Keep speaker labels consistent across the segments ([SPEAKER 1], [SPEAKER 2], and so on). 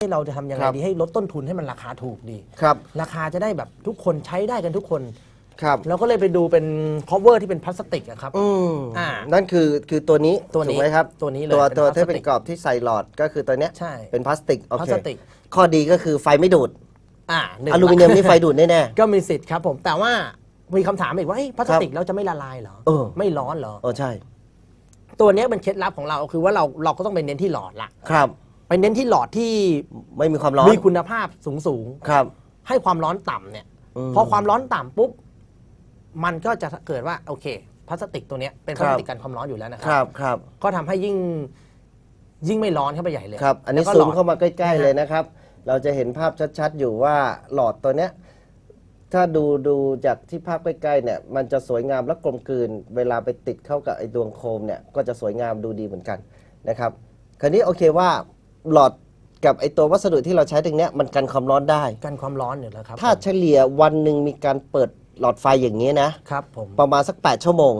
[SPEAKER 1] ให้เราจะทำยังไง
[SPEAKER 2] ครับ
[SPEAKER 1] ดีให้ลดต้นทุนให้มันราคาถูกดี
[SPEAKER 2] ครับ
[SPEAKER 1] ราคาจะได้แบบทุกคนใช้ได้กันทุกคน
[SPEAKER 2] ครับ
[SPEAKER 1] เราก็เลยไปดูเป็น cover ที่เป็นพลาสติกอะครับ
[SPEAKER 2] อืม
[SPEAKER 1] อ่า
[SPEAKER 2] นั่นคือคือตัวนี้
[SPEAKER 1] ตัวนี้
[SPEAKER 2] ถูกไหมครับ
[SPEAKER 1] ตัวนี้เลย
[SPEAKER 2] ตัว
[SPEAKER 1] เป็น
[SPEAKER 2] ตัว
[SPEAKER 1] พลาสติก
[SPEAKER 2] ที่เป็นกรอบที่ใส่หลอดก็คือตัวเนี้ย
[SPEAKER 1] ใช่
[SPEAKER 2] เป็นพลาสติกโอ
[SPEAKER 1] พลา
[SPEAKER 2] เค
[SPEAKER 1] สติก
[SPEAKER 2] ข้อดีก็คือไฟไม่ดูด
[SPEAKER 1] อ่าหง
[SPEAKER 2] อลูมิเนียมนี่ไฟดูดแน่
[SPEAKER 1] ก็มีสิทธิ์ครับผม แต่ว่ามีคำถามอีกว่าเอ้ยพลาสติกเราจะไม่ละลายเหรอ
[SPEAKER 2] เออ
[SPEAKER 1] ไม่ร้อนเหรอ
[SPEAKER 2] ๆโอ้ใช่
[SPEAKER 1] ตัวเนี้ยเป็นเคล็ดลับของเราคือว่าเราเราก็ต้องไปเน้นที่หลอดละ
[SPEAKER 2] ครับ
[SPEAKER 1] ไปเน้นที่หลอดที่
[SPEAKER 2] ไม่มีความร้อน
[SPEAKER 1] มีคุณภาพสูงสูง
[SPEAKER 2] ครับ
[SPEAKER 1] ๆให้ความร้อนต่ำเนี่ย
[SPEAKER 2] ม
[SPEAKER 1] พอความร้อนต่ำปุ๊บมันก็จะเกิดว่าโอเคพลาสติกตัวเนี้ยเป็นพ
[SPEAKER 2] ครั
[SPEAKER 1] ลา
[SPEAKER 2] บ
[SPEAKER 1] สติกกันความร้อนอยู่แล้วนะค
[SPEAKER 2] ครับรับครับ
[SPEAKER 1] ก็ทำให้ยิ่งยิ่งไม่ร้อนเข้าไปใหญ่เลย
[SPEAKER 2] ครับ อันนี้
[SPEAKER 1] แล้วก็
[SPEAKER 2] ซู
[SPEAKER 1] หล
[SPEAKER 2] ม
[SPEAKER 1] อด
[SPEAKER 2] เข้ามาใกล้
[SPEAKER 1] นะ
[SPEAKER 2] ๆ
[SPEAKER 1] ฮะ
[SPEAKER 2] เลยนะครับ เราจะเห็นภาพชัด ๆ อยู่ว่าหลอดตัวเนี้ย ถ้าดูดูจากที่ภาพใกล้ ๆ เนี่ย มันจะสวยงามและกลมกลืน เวลาไปติดเข้ากับไอ้ดวงโคมเนี่ย ก็จะสวยงามดูดีเหมือนกันนะครับ คราวนี้โอเคว่า หลอดกับไอ้ตัววัสดุที่เราใช้ตรงเนี้ยมันกันความร้อนได้
[SPEAKER 1] กันความร้อนอยู่แล้วครับ
[SPEAKER 2] ถ้าเฉลี่ยวันหนึ่งมีการเปิดหลอดไฟอย่างนี้นะ
[SPEAKER 1] ครับผม
[SPEAKER 2] ประมาณสัก 8 ชั่วโมง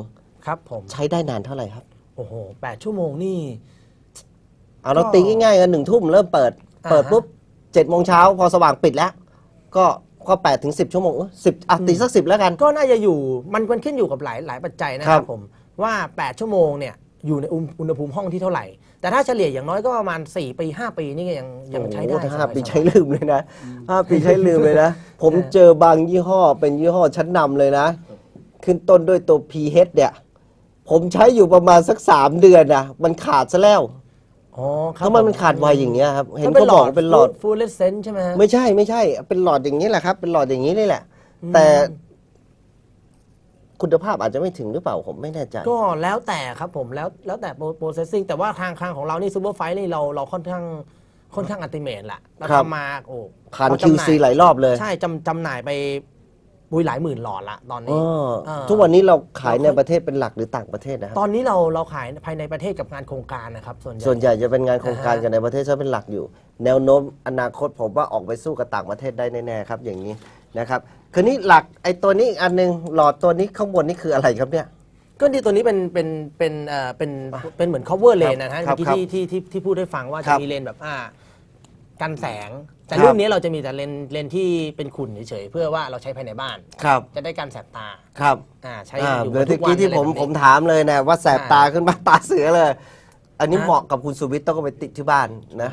[SPEAKER 1] ครับผม
[SPEAKER 2] ใช้ได้นานเท่าไหร่ครับ
[SPEAKER 1] โอ้โหแปดชั่วโมงนี่
[SPEAKER 2] เอาเรา
[SPEAKER 1] ก็
[SPEAKER 2] ตีง่ายๆกันหนึ่งทุ่มเริ่มเปิด
[SPEAKER 1] อ่าฮะ
[SPEAKER 2] เปิดปุ๊บเจ็ดโมงเช้าพอสว่างปิดแล้ว ก็ก็แปดถึงสิบชั่วโมงสิบอะตีสักสิบแล้วกัน
[SPEAKER 1] ก็น่าจะอยู่มันมันขึ้นอยู่กับหลายหลายปัจจัยนะค
[SPEAKER 2] ครั
[SPEAKER 1] รับบผมว่า 8 ชั่วโมงเนี่ยอยู่ในอุณอุณหภูมิห้องที่เท่าไหร่ แต่ถ้าเฉลี่ยอย่างน้อยก็ประมาณ 4 ปี 5 ปีนี่ก็ยังยังใช้ได้
[SPEAKER 2] โอ้โหถ้าห้า
[SPEAKER 1] สบยๆ
[SPEAKER 2] ปีใช้ลืมเลยนะห้าปีใช้ลืมเลยนะ ผมเจอบางยี่ห้อเป็นยี่ห้อชั้นนำเลยนะ ขึ้นต้นด้วยตัว PH เนี่ย ผมใช้อยู่ประมาณสักสามเดือนนะมันขาดซะแล้ว
[SPEAKER 1] อ๋อครับ
[SPEAKER 2] ทำไมมันขาดไวอย่างเงี้ยครับเห็น
[SPEAKER 1] ก็
[SPEAKER 2] เขาบอกว่าเป็นหลอด
[SPEAKER 1] ฟูลเลสเซนใช่ไหมฮะ
[SPEAKER 2] ไม่ใช่ไม่ใช่ เป็นหลอดอย่างนี้แหละครับ เป็นหลอดอย่างนี้นี่แหละ แต่ คุณภาพอาจจะไม่ถึงหรือเปล่าผมไม่แน่ใจ
[SPEAKER 1] ก็แล้วแต่ครับผมแล้วแล้วแต่โปรเซสซิ่งแต่ว่าทางทางของเรานี่ซูเปอร์ไฟนี่เราเราค่อนข้างค่อนข้างอัติเมตแหละเรา
[SPEAKER 2] ครับ
[SPEAKER 1] ทำมาโอ้
[SPEAKER 2] ผ่าน
[SPEAKER 1] เรจำห
[SPEAKER 2] QC หลายรอบเลย
[SPEAKER 1] ใช่จำจำหน่ายไปบุยหลายหมื่นหลอดละตอน
[SPEAKER 2] เอ
[SPEAKER 1] นี้
[SPEAKER 2] อ
[SPEAKER 1] เออ
[SPEAKER 2] ทุกวันนี้เราขาย
[SPEAKER 1] เรา
[SPEAKER 2] ใน
[SPEAKER 1] ค่อย
[SPEAKER 2] ประเทศเป็นหลักหรือต่างประเทศนะครับ
[SPEAKER 1] ตอนนี้เราเราขายภายในประเทศกับงานโครงการนะครับส่วนใหญ่
[SPEAKER 2] ส่วนใหญ่จะเป็นงานโครงการ
[SPEAKER 1] อ่าฮะ
[SPEAKER 2] กันในประเทศซะเป็นหลักอยู่ แนวโน้มอนาคตผมว่าออกไปสู้กับต่างประเทศได้แน่ๆครับอย่างนี้ นะครับคืนนี้หลักไอ้ตัวนี้อีกอันหนึงหลอดตัวนี้ข้างบนนี่คืออะไรครับเนี่ย
[SPEAKER 1] ก็ที่ตัวนี้เป็นเป็นเป็นเอ่อเป็นเป็นเหมือน cover lane นะฮะ
[SPEAKER 2] ครับ
[SPEAKER 1] เมื่อ
[SPEAKER 2] ครับ
[SPEAKER 1] กี้ที่ที่ที่ที่พูดให้ฟังว่า
[SPEAKER 2] ครั
[SPEAKER 1] จะ
[SPEAKER 2] บ
[SPEAKER 1] มีเลนแบบอ่ากันแสง แต่
[SPEAKER 2] ครับ
[SPEAKER 1] รุ่นนี้เราจะมีแต่เลนเลนที่เป็นขุ่นเฉยๆเพื่อว่าเราใช้ภายในบ้าน
[SPEAKER 2] ครับ
[SPEAKER 1] จะได้กันแสบตา
[SPEAKER 2] ครับ
[SPEAKER 1] อ่าใช้
[SPEAKER 2] อ่า
[SPEAKER 1] อยู่
[SPEAKER 2] เมื่อ
[SPEAKER 1] ทุ
[SPEAKER 2] ตะ
[SPEAKER 1] กวัน
[SPEAKER 2] กี้ที่
[SPEAKER 1] อะไร
[SPEAKER 2] ผม
[SPEAKER 1] แบบนี้
[SPEAKER 2] ผมถามเลยนะว่าแสบ
[SPEAKER 1] อ่า
[SPEAKER 2] ตาขึ้นมาตาเสือเลย อันนี้
[SPEAKER 1] ฮะ
[SPEAKER 2] เหมาะกับคุณสุวิทย์ต้องเอาไปติดที่บ้านนะ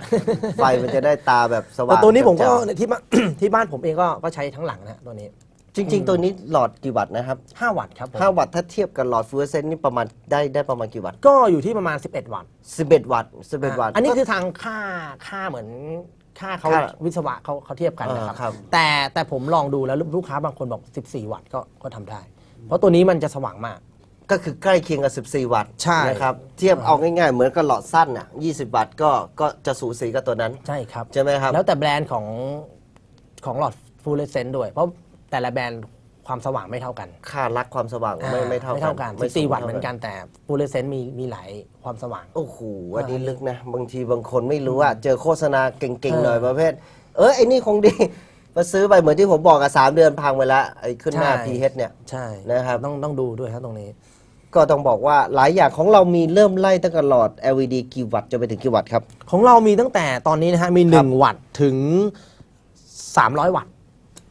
[SPEAKER 2] ไฟมันจะได้ตาแบบสว่า
[SPEAKER 1] แต่
[SPEAKER 2] ง
[SPEAKER 1] ตัวนี้ผมก็
[SPEAKER 2] แจ่
[SPEAKER 1] ที่บ้าน ที่บ้านผมเองก็ก็ใช้ทั้งหลังนะตัวนี้
[SPEAKER 2] จริง ๆ ตัวนี้หลอดกี่วัตต์นะครับ
[SPEAKER 1] 5 วัตต์ครับผม
[SPEAKER 2] 5วัตต์ถ้าเทียบกับหลอดฟลูออเรสเซนต์นี่ประมาณได้ได้ประมาณกี่วัตต์
[SPEAKER 1] ก็อยู่ที่ประมาณ 11 วัตต์
[SPEAKER 2] 11 วัตต์11วัตต์
[SPEAKER 1] อันนี้คือทางค่าค่าเหมือนค่าเขา
[SPEAKER 2] ค่า
[SPEAKER 1] วิศวะเขาเขาเทียบกันนะค
[SPEAKER 2] อ่าครั
[SPEAKER 1] รับบแต่แต่ผมลองดูแล้วลูกค้าบางคนบอก 14 วัตต์ก็ก็ทำได้ เพราะตัวนี้มันจะสว่างมาก
[SPEAKER 2] ก็คือใกล้เคียงกับ 14 วัตต์
[SPEAKER 1] ใช่
[SPEAKER 2] นะครับเทียบเอาง่ายๆ เหมือนกับหลอดสั้นอะ20 วัตต์ก็ก็จะสูสีกับตัวนั้น
[SPEAKER 1] ใช่ครับ
[SPEAKER 2] ใช่ไหมครับ
[SPEAKER 1] แล้วแต่แบรนด์ของของหลอดฟูลเลเซนด้วย เพราะแต่ละแบรนด์ความสว่างไม่เท่ากัน
[SPEAKER 2] ค่ารักความสว่างไม่ไม่เท่ากัน
[SPEAKER 1] ไม่เท่ากัน
[SPEAKER 2] ไม่สูง
[SPEAKER 1] 14วัตต์
[SPEAKER 2] ท่า
[SPEAKER 1] เหมือนกันแต่ฟูลเลเซนมีมีหลายความสว่าง
[SPEAKER 2] โอ้โหอันนี้ลึกนะ บางทีบางคนไม่รู้ว่าเจอโฆษณาเก่งๆหน่อย
[SPEAKER 1] เออ
[SPEAKER 2] ประเภท เออไอ้นี่คงดี มาซื้อไปเหมือนที่ผมบอกอะสามเดือนพังไปแล้วไอ้ขึ้นหน้า
[SPEAKER 1] ใช่
[SPEAKER 2] PH เนี่ย
[SPEAKER 1] ใช่
[SPEAKER 2] นะครับ
[SPEAKER 1] ต้องต้องดูด้วยครับตรงนี้
[SPEAKER 2] ก็ต้องบอกว่าหลายอย่างของเรามีเริ่มไล่ตั้งแต่หลอด LED กี่วัตต์จนไปถึงกี่วัตต์ครับ
[SPEAKER 1] ของเรามีตั้งแต่ตอนนี้นะฮะมี
[SPEAKER 2] ครับ
[SPEAKER 1] 1วัตต์ถึง 300 วัตต์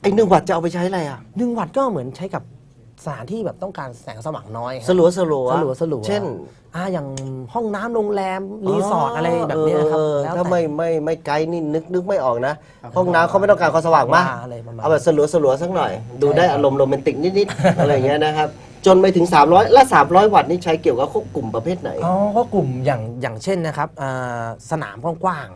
[SPEAKER 2] ไอ้หนึ่งวัตต์จะเอาไปใช้อะไรอะ
[SPEAKER 1] 1 วัตต์ก็เหมือนใช้กับ สถานที่แบบต้องการแสงสว่างน้อยฮะ
[SPEAKER 2] สลัวสลัว
[SPEAKER 1] สลัวสลัว
[SPEAKER 2] เช่น
[SPEAKER 1] อ่าอย่างห้องน้ำโรงแรมรีสอร์ทอะไรแบบเนี้ยครับ
[SPEAKER 2] เออ
[SPEAKER 1] แล้ว
[SPEAKER 2] ถ้า
[SPEAKER 1] แต่
[SPEAKER 2] ไม่ไม่ไม่ไกด์นี่นึกนึกไม่ออกนะ ห้องน้ำเขาไม่ต้องการความสว่างมาก
[SPEAKER 1] อะไรประมาณ
[SPEAKER 2] เอาแบบสลัวสลัวสักหน่อย ดูได้
[SPEAKER 1] ใช่ครับ
[SPEAKER 2] อารมณ์โรแมนติกนิดๆ อะไรอย่างเงี้ยนะครับ จนไปถึง 300 และ 300 วัตต์นี่ใช้เกี่ยวกับควบกลุ่มประเภทไหน
[SPEAKER 1] อ๋อก็กลุ่มอย่างอย่างเช่นนะครับอ่าสนามกว้าง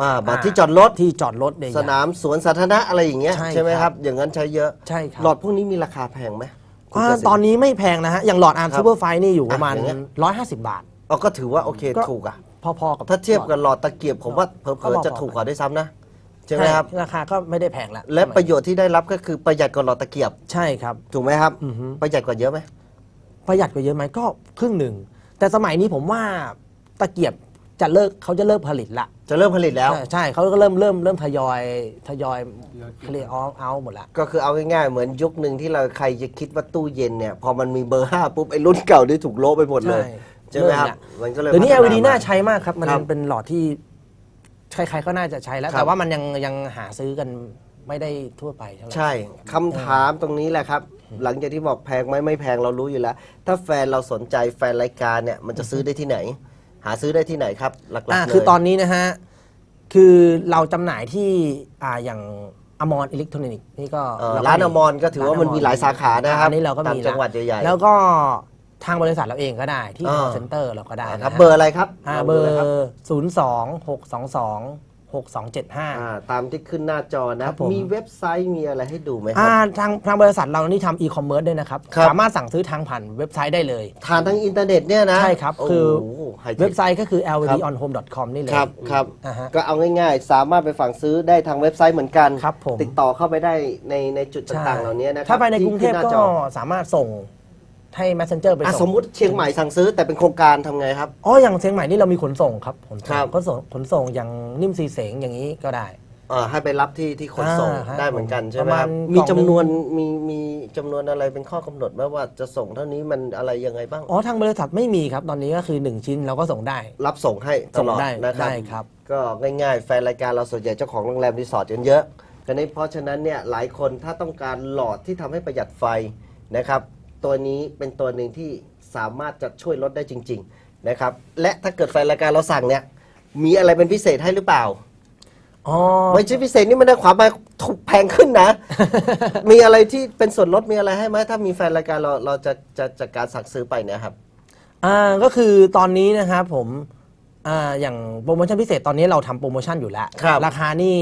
[SPEAKER 2] อ่าบัตร
[SPEAKER 1] อ่า
[SPEAKER 2] ที่จอดรถ
[SPEAKER 1] ๆที่จอดรถใหญ่ๆ
[SPEAKER 2] สนามสวนสาธารณะอะไรอย่างเงี้ย
[SPEAKER 1] ใช่
[SPEAKER 2] ไหม
[SPEAKER 1] ค
[SPEAKER 2] ค
[SPEAKER 1] รั
[SPEAKER 2] รับ บ อย่างนั้นใช้เยอะ
[SPEAKER 1] ใช่ครับ
[SPEAKER 2] หลอดพวกนี้มีราคาแพงไหม คุณ
[SPEAKER 1] อ่า
[SPEAKER 2] เกษม
[SPEAKER 1] ตอนนี้ไม่แพงนะฮะ อย่างหลอดอาร์ม
[SPEAKER 2] ครับ
[SPEAKER 1] ซูเปอร์ไฟนี่อยู่ประมาณ
[SPEAKER 2] อะอย่างเงี้ย
[SPEAKER 1] 150 บาท
[SPEAKER 2] อ๋อก็ถือว่าโอเค
[SPEAKER 1] ก็
[SPEAKER 2] ถูกอะ
[SPEAKER 1] พอๆกับ
[SPEAKER 2] ถ้าเทียบกับหลอดตะเกียบผมว่าเผล
[SPEAKER 1] ก็
[SPEAKER 2] อ
[SPEAKER 1] บอก
[SPEAKER 2] ๆจะถูกกว่าด้วยซ้ำนะใช่ไหมครับ
[SPEAKER 1] ราคาก็ไม่ได้แพงละ
[SPEAKER 2] และประโยชน์ที่ได้รับก็คือประหยัดกว่าหลอดตะเกียบ
[SPEAKER 1] ใช่ครับ
[SPEAKER 2] ถูกไหมครับ
[SPEAKER 1] อือฮึ
[SPEAKER 2] ประหยัดกว่าเยอะไหม
[SPEAKER 1] ประหยัดกว่าเยอะไหมก็ครึ่งหนึ่ง แต่สมัยนี้ผมว่าตะเกียบ จะเลิกเขาจะเลิกผลิตละ
[SPEAKER 2] จะเริ่มผลิตแล้ว
[SPEAKER 1] ใช่ใช่เขาก็เริ่มเริ่มเริ่มทยอยทยอยเคลียร์ออเอาหมดละ
[SPEAKER 2] ก็คือเอาง่ายๆ เหมือนยุคหนึ่งที่เราใครจะคิดว่าตู้เย็นเนี่ย พอมันมีเบอร์ 5 ปุ๊บ ไอ้รุ่นเก่านี่ถูกโละไปหมดเลย
[SPEAKER 1] ใช่
[SPEAKER 2] ใช่ไหมครับ
[SPEAKER 1] เริ่มละ
[SPEAKER 2] มันก็เลย
[SPEAKER 1] เดี๋ยวนี้
[SPEAKER 2] พัฒ
[SPEAKER 1] LED น่าใช้มากครับ มัน
[SPEAKER 2] ครับ
[SPEAKER 1] เป็นหลอดที่ใครๆก็น่าจะใช้แล้ว
[SPEAKER 2] ครับ
[SPEAKER 1] แต่ว่ามันยังยังหาซื้อกันไม่ได้ทั่วไปเท่าไหร่
[SPEAKER 2] ใช่คำถามตรงนี้แหละครับ หลังจากที่บอกแพงไหมไม่แพงเรารู้อยู่แล้ว ถ้าแฟนเราสนใจแฟนรายการเนี่ยมันจะซื้อได้ที่ไหน หาซื้อได้ที่ไหนครับ หลักๆ
[SPEAKER 1] อ่า
[SPEAKER 2] เลย
[SPEAKER 1] คือตอนนี้นะฮะ คือเราจำหน่ายที่อ่าอย่างอมรอิเล็กทรอนิกส์นี่ก็
[SPEAKER 2] เอ่อ
[SPEAKER 1] เก็
[SPEAKER 2] ร้านอมรก็ถือว่ามันมีหลายสาขานะครับ
[SPEAKER 1] อันนี้เราก็
[SPEAKER 2] ตาม
[SPEAKER 1] มี
[SPEAKER 2] จังหวัดใหญ่ๆ
[SPEAKER 1] แล้วก็ทางบริษัทเราเองก็ได้ที่
[SPEAKER 2] อ่า
[SPEAKER 1] call center เราก็ได้
[SPEAKER 2] อ่า
[SPEAKER 1] นะ
[SPEAKER 2] ครั
[SPEAKER 1] ฮะ
[SPEAKER 2] บเบอร์อะไรครับ
[SPEAKER 1] อ่า
[SPEAKER 2] ลง
[SPEAKER 1] เบ
[SPEAKER 2] ดู
[SPEAKER 1] อ
[SPEAKER 2] ลยค
[SPEAKER 1] ร์ศูนย์สองหกสองสอง หกสองเจ็ดห้า
[SPEAKER 2] อ่าตามที่ขึ้นหน้าจอนะ
[SPEAKER 1] ครับผม
[SPEAKER 2] มีเว็บไซต์มีอะไรให้ดูไหมค
[SPEAKER 1] อ่า
[SPEAKER 2] รับ
[SPEAKER 1] ทางทางบริษัทเรานี่ทำอีคอมเมิร์ซด้วยนะครับ
[SPEAKER 2] ครับ
[SPEAKER 1] สามารถสั่งซื้อทางผ่านเว็บไซต์ได้เลย
[SPEAKER 2] ทานทั้งอินเทอร์เน็ตเนี่ยนะ
[SPEAKER 1] ใช่ครับ
[SPEAKER 2] โอ้
[SPEAKER 1] คือ
[SPEAKER 2] โหไฮเทค
[SPEAKER 1] เว็บไซต์ก็คือ
[SPEAKER 2] ครับ
[SPEAKER 1] ldonhome.com นี่เลย
[SPEAKER 2] ครับครับ
[SPEAKER 1] อ่าฮะ
[SPEAKER 2] ก็เอาง่ายๆ สามารถไปฝั่งซื้อได้ทางเว็บไซต์เหมือนกัน
[SPEAKER 1] ครับผม
[SPEAKER 2] ติดต่อเข้าไปได้ในในจุด
[SPEAKER 1] ใช่
[SPEAKER 2] ต่างๆเหล่านี้นะครับ
[SPEAKER 1] ถ้าไปในกรุงเทพ
[SPEAKER 2] ที่
[SPEAKER 1] ก็
[SPEAKER 2] ขึ้นหน้าจอ
[SPEAKER 1] สามารถส่ง ให้ messenger ไป
[SPEAKER 2] อะ
[SPEAKER 1] ส่ง
[SPEAKER 2] สมมุติเชียงใหม่สั่งซื้อแต่เป็นโครงการทำไงครับ
[SPEAKER 1] อ๋อ อย่างเชียงใหม่นี่เรามีขนส่งครับ ขน
[SPEAKER 2] ครั
[SPEAKER 1] ส่ง
[SPEAKER 2] บ
[SPEAKER 1] ก็ส่งขนส่งอย่างนิ่มซีเสงอย่างนี้ก็ได้
[SPEAKER 2] อ่าให้ไปรับที่ที่ขนส่ง
[SPEAKER 1] อ่าครับ
[SPEAKER 2] ได้เหมือนกันใช่ไหม
[SPEAKER 1] ประ
[SPEAKER 2] ค
[SPEAKER 1] มา
[SPEAKER 2] รั
[SPEAKER 1] ณ
[SPEAKER 2] บมี
[SPEAKER 1] กล่
[SPEAKER 2] จำ
[SPEAKER 1] องหนึ่ง
[SPEAKER 2] นวนมีมีจำนวนอะไรเป็นข้อกำหนดไหมว่าจะส่งเท่านี้มันอะไรยังไงบ้าง
[SPEAKER 1] อ๋อ ทางบริษัทไม่มีครับ ตอนนี้ก็คือ 1 ชิ้นเราก็ส่งได้
[SPEAKER 2] รับส่งให้ต
[SPEAKER 1] ส่ง
[SPEAKER 2] ลอด
[SPEAKER 1] ได้
[SPEAKER 2] นะครับ
[SPEAKER 1] ได้ครับ
[SPEAKER 2] ก็ง่ายๆ แฟนรายการเราส่วนใหญ่เจ้าของโรงแรมรีสอร์ทกันเยอะกันนี้เพราะฉะนั้นเนี่ยหลายคนถ้าต้องการหลอดที่ทำให้ประหยัดไฟนะครับ ตัวนี้เป็นตัวหนึ่งที่สามารถจะช่วยลดได้จริง ๆนะครับ และถ้าเกิดแฟนรายการเราสั่งเนี่ย มีอะไรเป็นพิเศษให้หรือเปล่า
[SPEAKER 1] อ๋อ
[SPEAKER 2] ไม่ใช่พิเศษนี่ไม่ได้ความหมายถูกแพงขึ้นนะ มีอะไรที่เป็นส่วนลดมีอะไรให้ไหมถ้ามีแฟนรายการเราเราจะจะจะการสั่งซื้อไปเนี่ยครับ
[SPEAKER 1] อ่าก็คือตอนนี้นะครับผมอ่าอย่างโปรโมชั่นพิเศษตอนนี้เราทำโปรโมชั่นอยู่แล้ว
[SPEAKER 2] ครับ
[SPEAKER 1] ราคานี่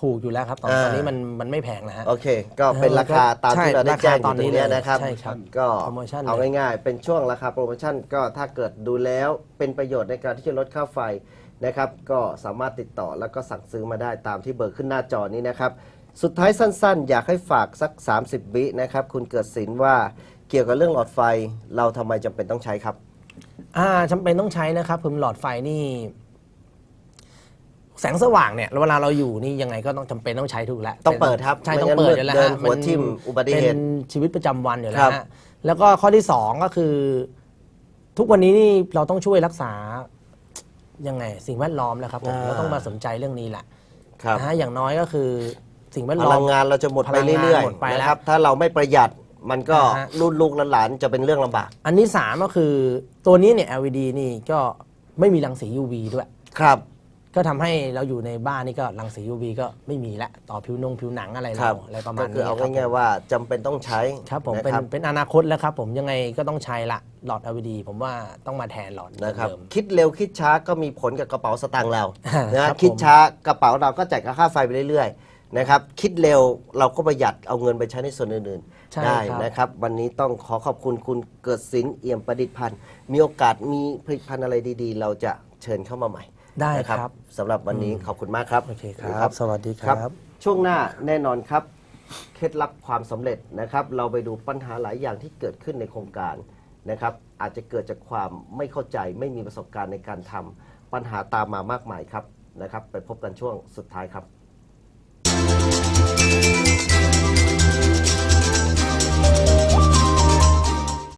[SPEAKER 1] ถูกอยู่แล้วครับ ตอน
[SPEAKER 2] อ่า
[SPEAKER 1] ตอนนี้มันมันไม่แพงนะฮะ
[SPEAKER 2] โอเค ก็เป็นราคาตามที่
[SPEAKER 1] ใช่
[SPEAKER 2] เราได้แจ้งอ
[SPEAKER 1] ราคาตอยู่น
[SPEAKER 2] ตร
[SPEAKER 1] นี้
[SPEAKER 2] งเนี้ย
[SPEAKER 1] เลย
[SPEAKER 2] นะครับ
[SPEAKER 1] ใช่ครับ
[SPEAKER 2] ก็
[SPEAKER 1] โปรโมชั่น
[SPEAKER 2] เอา
[SPEAKER 1] เลย
[SPEAKER 2] ง่ายๆ เป็นช่วงราคาโปรโมชั่นก็ถ้าเกิดดูแล้วเป็นประโยชน์ในการที่จะลดค่าไฟนะครับ ก็สามารถติดต่อแล้วก็สั่งซื้อมาได้ตามที่เบอร์ขึ้นหน้าจอนี้นะครับ สุดท้ายสั้นๆ อยากให้ฝากสัก 30 วินะครับ คุณเกิดสินว่าเกี่ยวกับเรื่องหลอดไฟเราทำไมจำเป็นต้องใช้ครับ
[SPEAKER 1] อ่าจำเป็นต้องใช้นะครับผมหลอดไฟนี่ แสงสว่างเนี่ยเวลาเราอยู่นี่ยังไงก็ต้องจำเป็นต้องใช้ถูกแล้ว
[SPEAKER 2] ต้องเปิดครับ
[SPEAKER 1] ใช่
[SPEAKER 2] ไม่
[SPEAKER 1] ต้อง
[SPEAKER 2] งั้น
[SPEAKER 1] เปิดอยู่แล้ว
[SPEAKER 2] เดิน
[SPEAKER 1] ฮะ
[SPEAKER 2] หัวทิ่มอุบัติเหตุ
[SPEAKER 1] เป็นชีวิตประจำวันอยู่แล้
[SPEAKER 2] ครั
[SPEAKER 1] ว
[SPEAKER 2] บ
[SPEAKER 1] ฮะแล้วก็ข้อที่สองก็คือ ทุกวันนี้นี่เราต้องช่วยรักษายังไง สิ่งแวดล้อมแล้วครับผมเราต้องมาสนใจเรื่องนี้แหละ
[SPEAKER 2] ครับ
[SPEAKER 1] นะฮะอย่างน้อยก็คือสิ่งแวด
[SPEAKER 2] พ
[SPEAKER 1] ล้อ
[SPEAKER 2] ลั
[SPEAKER 1] ม
[SPEAKER 2] งงานเราจะหมดไป
[SPEAKER 1] พลังงาน
[SPEAKER 2] เรื่อย
[SPEAKER 1] หมดไป
[SPEAKER 2] ๆ
[SPEAKER 1] แล้ว
[SPEAKER 2] นะครับ ถ้าเราไม่ประหยัดมันก็
[SPEAKER 1] อ่าฮะ
[SPEAKER 2] รุ่นลูกหลานจะเป็นเรื่องลำบาก
[SPEAKER 1] อันที่สามก็คือตัวนี้เนี่ย LED นี่ก็ไม่มีรังสี UV ด้วย
[SPEAKER 2] ครับ
[SPEAKER 1] ก็ทำให้เราอยู่ในบ้านนี่ก็รังสี UV ก็ไม่มีละต่อผิวนงผิวหนังอะไร
[SPEAKER 2] ครั
[SPEAKER 1] เรา
[SPEAKER 2] บ
[SPEAKER 1] อะไรประมา
[SPEAKER 2] ก็
[SPEAKER 1] ณ
[SPEAKER 2] คือ
[SPEAKER 1] นี้
[SPEAKER 2] เอา
[SPEAKER 1] ครับ
[SPEAKER 2] ง่ายๆว่าจำเป็นต้องใช้
[SPEAKER 1] ครับผม
[SPEAKER 2] นะ
[SPEAKER 1] เป็น
[SPEAKER 2] ครับ
[SPEAKER 1] เป็นอนาคตแล้วครับผมยังไงก็ต้องใช้ละหลอด LED ผมว่าต้องมาแทนหลอด
[SPEAKER 2] นะครับ
[SPEAKER 1] เดิม
[SPEAKER 2] คิดเร็วคิดช้าก็มีผลกับกระเป๋าสตางค์เรา
[SPEAKER 1] อ่า
[SPEAKER 2] นะครับคิด
[SPEAKER 1] ผม
[SPEAKER 2] ช้ากระเป๋าเราก็จ่ายค่าไฟไปเรื่อยๆนะครับคิดเร็วเราก็ประหยัดเอาเงินไปใช้ในส่วนอื่น
[SPEAKER 1] ใช่
[SPEAKER 2] ๆได้
[SPEAKER 1] ครับ
[SPEAKER 2] นะครับ วันนี้ต้องขอขอบคุณคุณเกิดสินเอี่ยมประดิษฐ์พันธ์มีโอกาสมีผลิตภัณฑ์อะไรดีๆ เราจะเชิญเข้ามาใหม่
[SPEAKER 1] ได้
[SPEAKER 2] ครับ สำหรับวันนี้ขอบคุณมากครับ
[SPEAKER 1] โอเคครับบ สวัสดีครับ
[SPEAKER 2] ช่วงหน้าแน่นอนครับ เคล็ดลับความสำเร็จนะครับ เราไปดูปัญหาหลายอย่างที่เกิดขึ้นในโครงการนะครับ อาจจะเกิดจากความไม่เข้าใจไม่มีประสบการณ์ในการทำปัญหาตามมามากมายครับนะครับ ไปพบกันช่วงสุดท้ายครับ